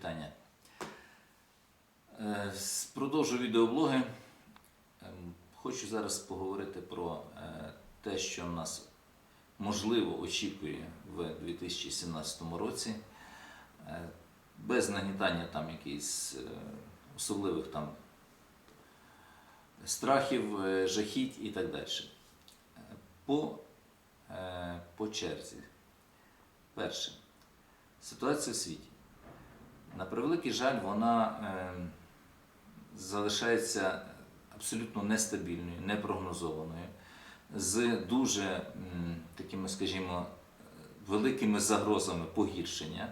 вітання. Е, Продовжу відеоблоги. Ем, Хочу зараз поговорити про е, те, що нас можливо очікує в 2017 році, Е, без нагнітання там якихось особливих там страхів, жахіть і так далі. По, по черзі. Перше. Ситуація в світі. На превеликий жаль, вона е, залишається абсолютно нестабільною, непрогнозованою, з дуже такими, скажімо, великими загрозами погіршення.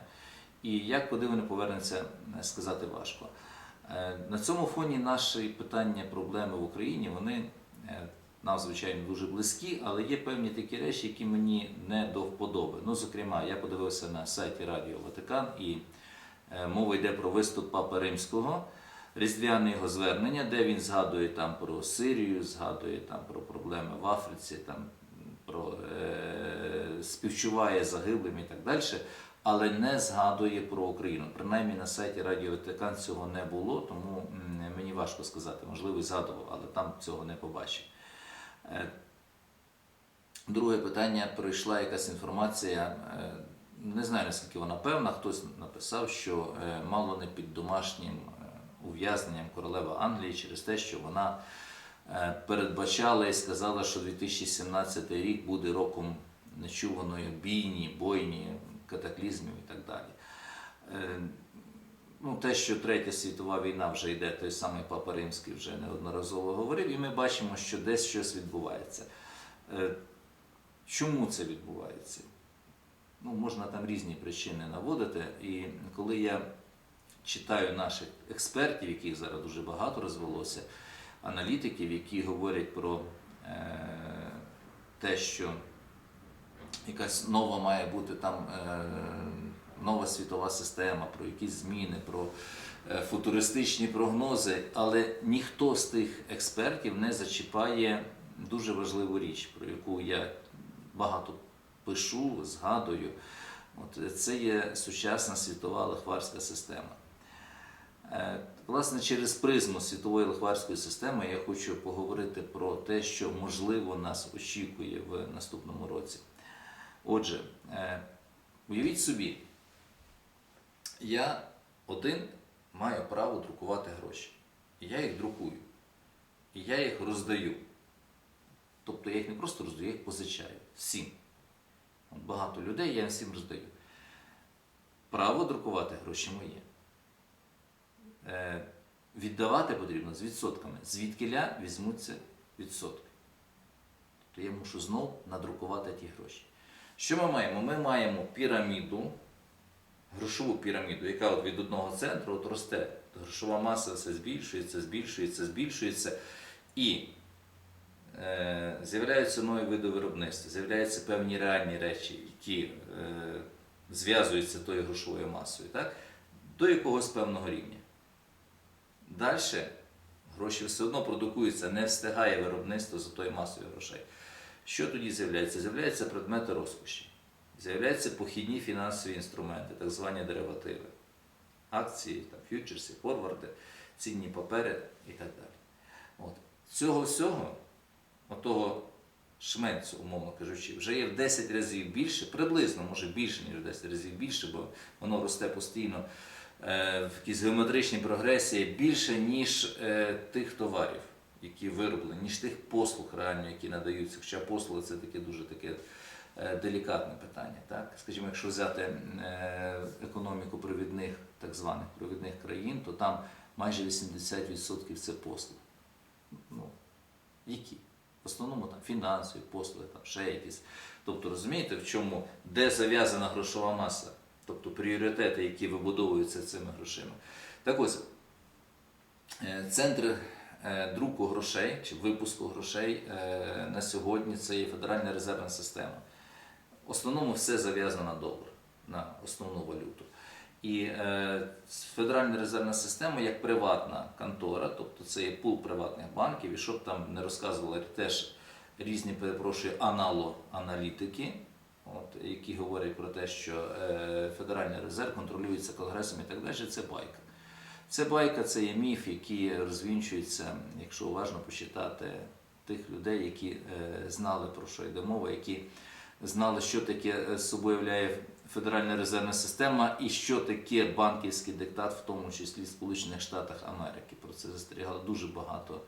І як куди вони повернуться, сказати важко. Е, На цьому фоні наші питання, проблеми в Україні, вони е, нам, звичайно, дуже близькі, але є певні такі речі, які мені не до вподоби. Ну, зокрема, я подивився на сайті Радіо Ватикан, і мова йде про виступ Папи Римського, різдвяне його звернення, де він згадує там про Сирію, згадує там про проблеми в Африці, там про е, співчуває загиблим і так далі, але не згадує про Україну. Принаймні на сайті Радіо Ватикан цього не було, тому мені важко сказати, можливо, згадував, але там цього не побачив. Е, Друге питання прийшла якась інформація. Не знаю наскільки вона певна. Хтось написав, що е, мало не під домашнім е, ув'язненням королева Англії через те, що вона е, передбачала і сказала, що 2017 рік буде роком нечуваної бійні, бойні, катаклізмів і так далі. Ну, те, що Третя світова війна вже йде, той самий Папа Римський вже неодноразово говорив, і ми бачимо, що десь щось відбувається. Чому це відбувається? Ну, можна там різні причини наводити. І коли я читаю наших експертів, яких зараз дуже багато розвелося, аналітиків, які говорять про е, те, що якась нова має бути там е, нова світова система, про якісь зміни, про е, футуристичні прогнози, але ніхто з тих експертів не зачіпає дуже важливу річ, про яку я багато пишу, згадую. От це є сучасна світова лихварська система. Е, Власне, через призму світової лихварської системи я хочу поговорити про те, що можливо нас очікує в наступному році. Отже, е, уявіть собі, я один маю право друкувати гроші. І я їх друкую. І я їх роздаю. Тобто я їх не просто роздаю, я їх позичаю всім. Багато людей, я всім роздаю. Право друкувати гроші моє. Е, віддавати потрібно з відсотками. Звідкиля візьмуться відсотки. Тобто я мушу знов надрукувати ті гроші. Що ми маємо? Ми маємо піраміду, грошову піраміду, яка от від одного центру от росте. Грошова маса все збільшується, збільшується, збільшується. І з'являються нові види виробництва, з'являються певні реальні речі, які е, зв'язуються тою грошовою масою, так? до якогось певного рівня. Далі гроші все одно продукуються, не встигає виробництво за тою масою грошей. Що тоді з'являється? З'являються предмети розкоші, з'являються похідні фінансові інструменти, так звані деривативи, акції, там, ф'ючерси, форварди, цінні папери і так далі. От. Цього всього, отого шменцю, умовно кажучи, вже є в 10 разів більше, приблизно, може більше, ніж в 10 разів більше, бо воно росте постійно е, в якійсь геометричній прогресії більше, ніж е, тих товарів, які вироблені, ніж тих послуг реально, які надаються. Хоча послуги це таке дуже таке е, делікатне питання. Так? Скажімо, якщо взяти економіку провідних, так званих провідних країн, то там майже 80% це послуги. Ну, які? Основному там фінансові послуги, там ще якісь. Тобто розумієте, в чому, де зав'язана грошова маса, тобто пріоритети, які вибудовуються цими грошима. Так ось, е, центр е, друку грошей чи випуску грошей е, на сьогодні це є Федеральна резервна система. В основному все зав'язано на долар, на основну валюту. І е, Федеральна резервна система як приватна контора, тобто це є пул приватних банків, і щоб там не розказували теж різні, перепрошую, анало-аналітики, от, які говорять про те, що е, Федеральний резерв контролюється Конгресом і так далі, це байка. Це байка, це є міф, який розвінчується, якщо уважно почитати тих людей, які е, знали про що йде мова, які знали, що таке е, з собою являє Федеральна резервна система і що таке банківський диктат, в тому числі в Сполучених Штатах Америки. Про це застерігало дуже багато,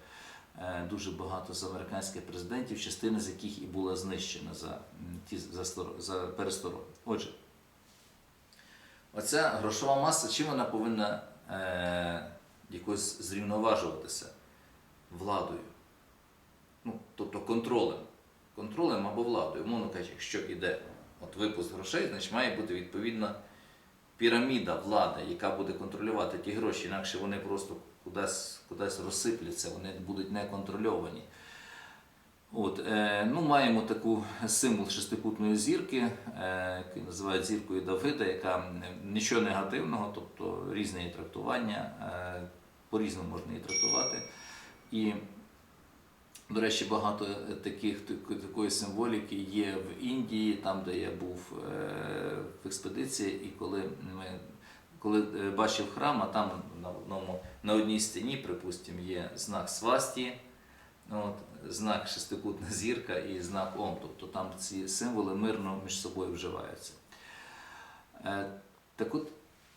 е, дуже багато з американських президентів, частина з яких і була знищена за, ті, за, за перестороги. Отже, оця грошова маса, чим вона повинна е, якось зрівноважуватися владою? Ну, тобто контролем. Контролем або владою. Мовно кажучи, якщо йде от випуск грошей, значить має бути відповідна піраміда влади, яка буде контролювати ті гроші, інакше вони просто кудись, кудись розсипляться, вони будуть неконтрольовані. От, е, ну, маємо таку символ шестикутної зірки, е, який називають зіркою Давида, яка нічого негативного, тобто різне її трактування, е, по-різному можна її трактувати. І до речі, багато таких такої символіки є в Індії, там, де я був е, в експедиції, і коли ми коли е, бачив храм, а там на одному на одній стіні, припустимо, є знак свасті, от, знак шестикутна зірка і знак Ом. Тобто там ці символи мирно між собою вживаються. Е, Так от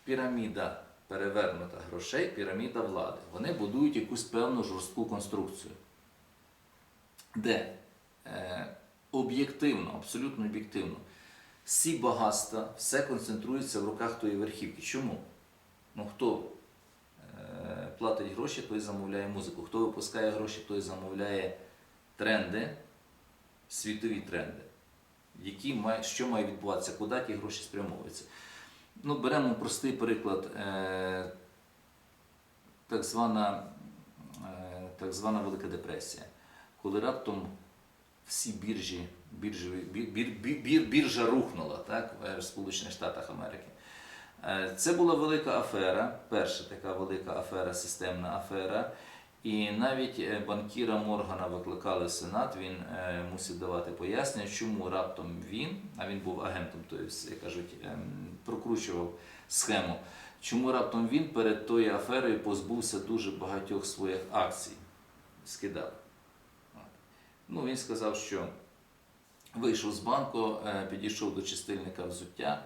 піраміда перевернута грошей, піраміда влади. Вони будують якусь певну жорстку конструкцію де е, об'єктивно, абсолютно об'єктивно, всі багатства, все концентрується в руках тої верхівки. Чому? Ну, хто е, платить гроші, той замовляє музику. Хто випускає гроші, той замовляє тренди, світові тренди. Які має, що має відбуватися, куди ті гроші спрямовуються. Ну, беремо простий приклад. Е, так звана, е, так звана Велика депресія коли раптом всі біржі, біржові, бір, бір, бір, бір, біржа рухнула так, в Сполучених Штатах Америки. Е, Це була велика афера, перша така велика афера, системна афера. І навіть е, банкіра Моргана викликали в Сенат, він е, мусив давати пояснення, чому раптом він, а він був агентом, тобто, кажуть, ем, прокручував схему, чому раптом він перед тою аферою позбувся дуже багатьох своїх акцій, скидав. Ну, він сказав, що вийшов з банку, е, підійшов до чистильника взуття,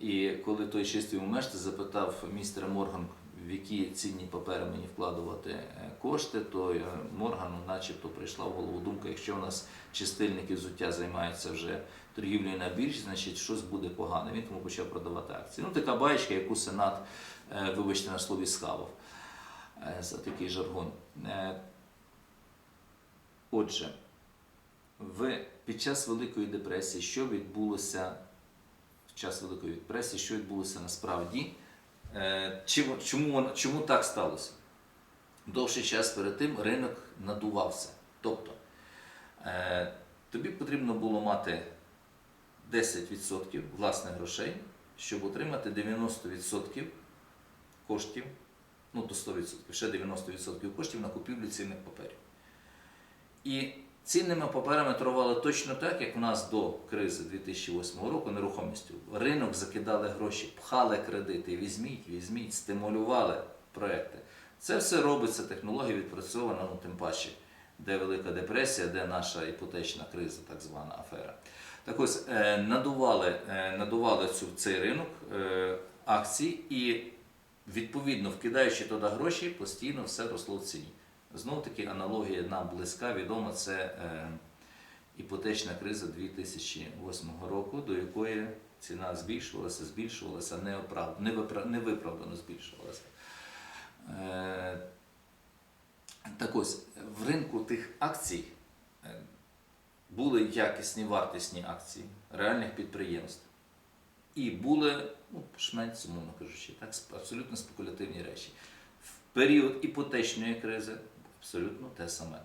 і коли той чистив мешти, запитав містера Морган, в які цінні папери мені вкладувати е, кошти, то е, Моргану начебто прийшла в голову думка, якщо у нас чистильники взуття займаються вже торгівлею на біржі, значить щось буде погано. Він тому почав продавати акції. Ну, така баєчка, яку Сенат, вибачте на слові, схавав за такий жаргон. Отже, в, під час Великої депресії, що відбулося в час Великої депресії, що відбулося насправді? Е, чому, чому, чому так сталося? Довший час перед тим ринок надувався. Тобто, е, тобі потрібно було мати 10% власних грошей, щоб отримати 90% коштів, ну до 100%, ще 90% коштів на купівлю цінних паперів. І цінними паперами торгували точно так, як в нас до кризи 2008 року нерухомістю. Ринок закидали гроші, пхали кредити, візьміть, візьміть, стимулювали проекти. Це все робиться, технологія відпрацьована, ну тим паче, де Велика депресія, де наша іпотечна криза, так звана афера. Так ось е, надували, е, надували цю, цей ринок е, акцій і відповідно вкидаючи туди гроші, постійно все росло в ціні. Знов таки аналогія нам близька, відома, це е, іпотечна криза 2008 року, до якої ціна збільшувалася, збільшувалася, невипра- невиправдано збільшувалася. Е, так ось, в ринку тих акцій е, були якісні вартісні акції реальних підприємств. І були, ну, шмець, умовно кажучи, так, абсолютно спекулятивні речі. В період іпотечної кризи абсолютно те саме.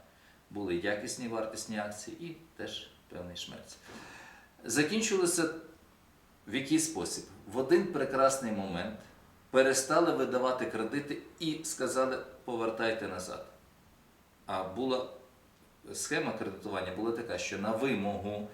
Були якісні вартісні акції і теж певний шмець. Закінчилося в який спосіб? В один прекрасний момент перестали видавати кредити і сказали повертайте назад. А була схема кредитування була така, що на вимогу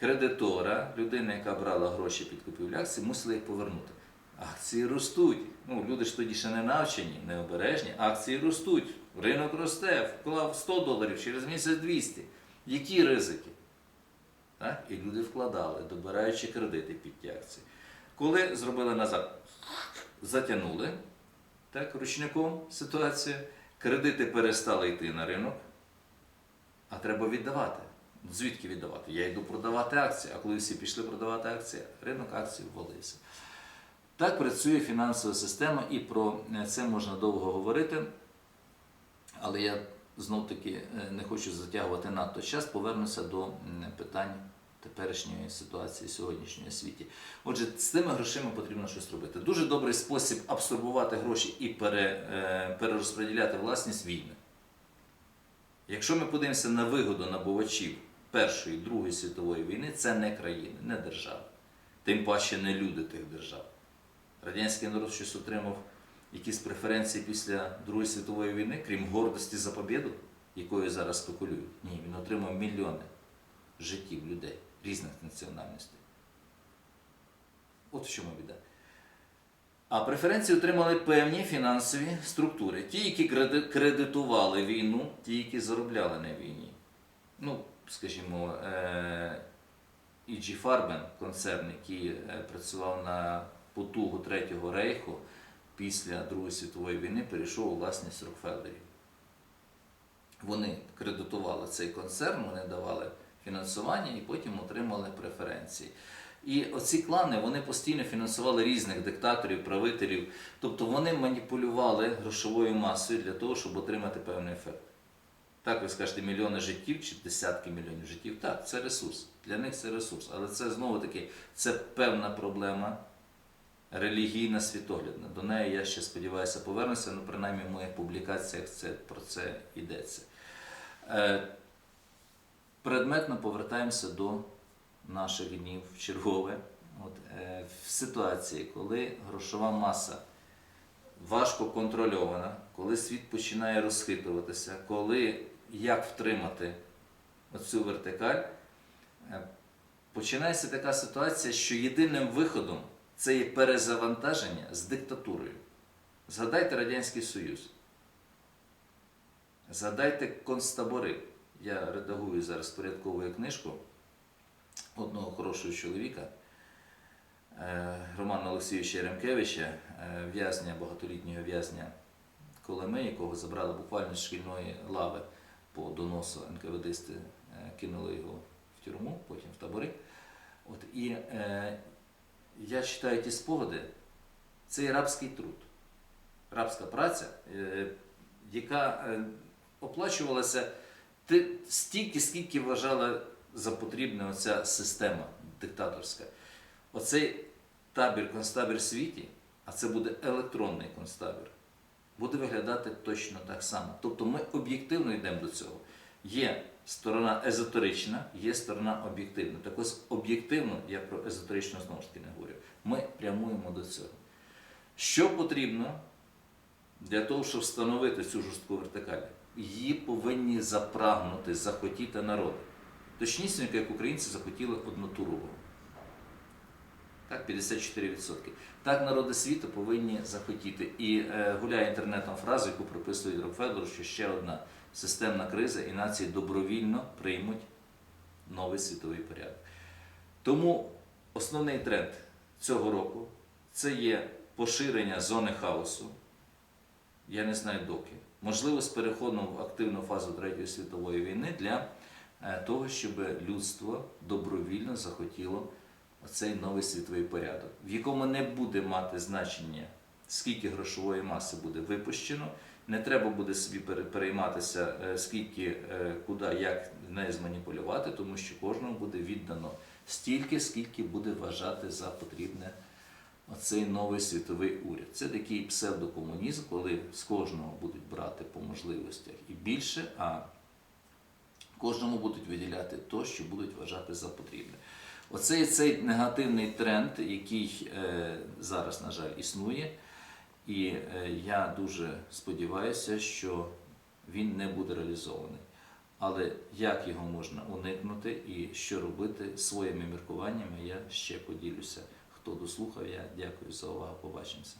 кредитора, людина, яка брала гроші під купівлю акцій, мусила їх повернути. Акції ростуть. Ну, люди ж тоді ще не навчені, не обережні. Акції ростуть. Ринок росте, вклав 100 доларів, через місяць 200. Які ризики? Так? І люди вкладали, добираючи кредити під ті акції. Коли зробили назад, затягнули так, ручником ситуацію, кредити перестали йти на ринок, а треба віддавати. Звідки віддавати? Я йду продавати акції, а коли всі пішли продавати акції, ринок акцій ввалився. Так працює фінансова система, і про це можна довго говорити, але я знов таки е, не хочу затягувати надто час, повернуся до питань теперішньої ситуації сьогоднішньої світі. Отже, з тими грошима потрібно щось робити. Дуже добрий спосіб абсорбувати гроші і пере, е, перерозподіляти власність війни. Якщо ми подивимося на вигоду набувачів Першої, Другої світової війни, це не країни, не держави. Тим паче не люди тих держав. Радянський народ щось отримав якісь преференції після Другої світової війни, крім гордості за побіду, якою зараз спекулюють. Ні, він отримав мільйони життів людей різних національностей. От в чому біда. А преференції отримали певні фінансові структури. Ті, які кредитували війну, ті, які заробляли на війні. Ну, скажімо, е, E.G. Farben, концерн, який е, працював на потугу Третього рейху після Другої світової війни, перейшов у власність Рокфеллерів. Вони кредитували цей концерн, вони давали фінансування і потім отримали преференції. І оці клани вони постійно фінансували різних диктаторів, правителів, тобто вони маніпулювали грошовою масою для того, щоб отримати певний ефект. Так, ви скажете, мільйони життів чи десятки мільйонів життів. Так, це ресурс. Для них це ресурс. Але це знову таки це певна проблема релігійна світоглядна. До неї я ще сподіваюся повернуся, ну принаймні в моїх публікаціях це, про це йдеться. Е, предметно повертаємося до наших днів в чергове. От, е, в ситуації, коли грошова маса важко контрольована, коли світ починає розхитуватися, коли як втримати оцю вертикаль, е, починається така ситуація, що єдиним виходом це є перезавантаження з диктатурою. Згадайте Радянський Союз. Згадайте концтабори. Я редагую зараз порядкову книжку одного хорошого чоловіка, е, Романа Олексійовича Ремкевича, е, в'язня, багатолітнього в'язня Колеми, якого забрали буквально з шкільної лави по доносу НКВДисти, е, кинули його в тюрму, потім в табори. От, і я читаю ті спогади, це є рабський труд, рабська праця, е, яка е, оплачувалася стільки, скільки вважала за потрібне оця система диктаторська. Оцей табір, концтабір в світі, а це буде електронний концтабір, буде виглядати точно так само. Тобто ми об'єктивно йдемо до цього. Є сторона езотерична, є сторона об'єктивна. Так ось об'єктивно, я про езотеричну знову ж таки не говорю, ми прямуємо до цього. Що потрібно для того, щоб встановити цю жорстку вертикаль? Її повинні запрагнути, захотіти народи. Точнісінько, як українці захотіли однотурового. Так, 54%. Так народи світу повинні захотіти. І е, гуляє інтернетом фразу, яку приписують Рокфеллеру, що ще одна системна криза, і нації добровільно приймуть новий світовий порядок. Тому основний тренд цього року це є поширення зони хаосу. Я не знаю доки. Можливо, з переходом в активну фазу Третьої світової війни для е, того, щоб людство добровільно захотіло цей новий світовий порядок, в якому не буде мати значення, скільки грошової маси буде випущено. Не треба буде собі пере- перейматися, е, скільки, е, куди, як не зманіпулювати, тому що кожному буде віддано стільки, скільки буде вважати за потрібне оцей новий світовий уряд. Це такий псевдокомунізм, коли з кожного будуть брати по можливостях і більше, а кожному будуть виділяти то, що будуть вважати за потрібне. Оцей цей негативний тренд, який е, зараз, на жаль, існує, і е, я дуже сподіваюся, що він не буде реалізований. Але як його можна уникнути і що робити своїми міркуваннями, я ще поділюся. Хто дослухав, я дякую за увагу. Побачимося.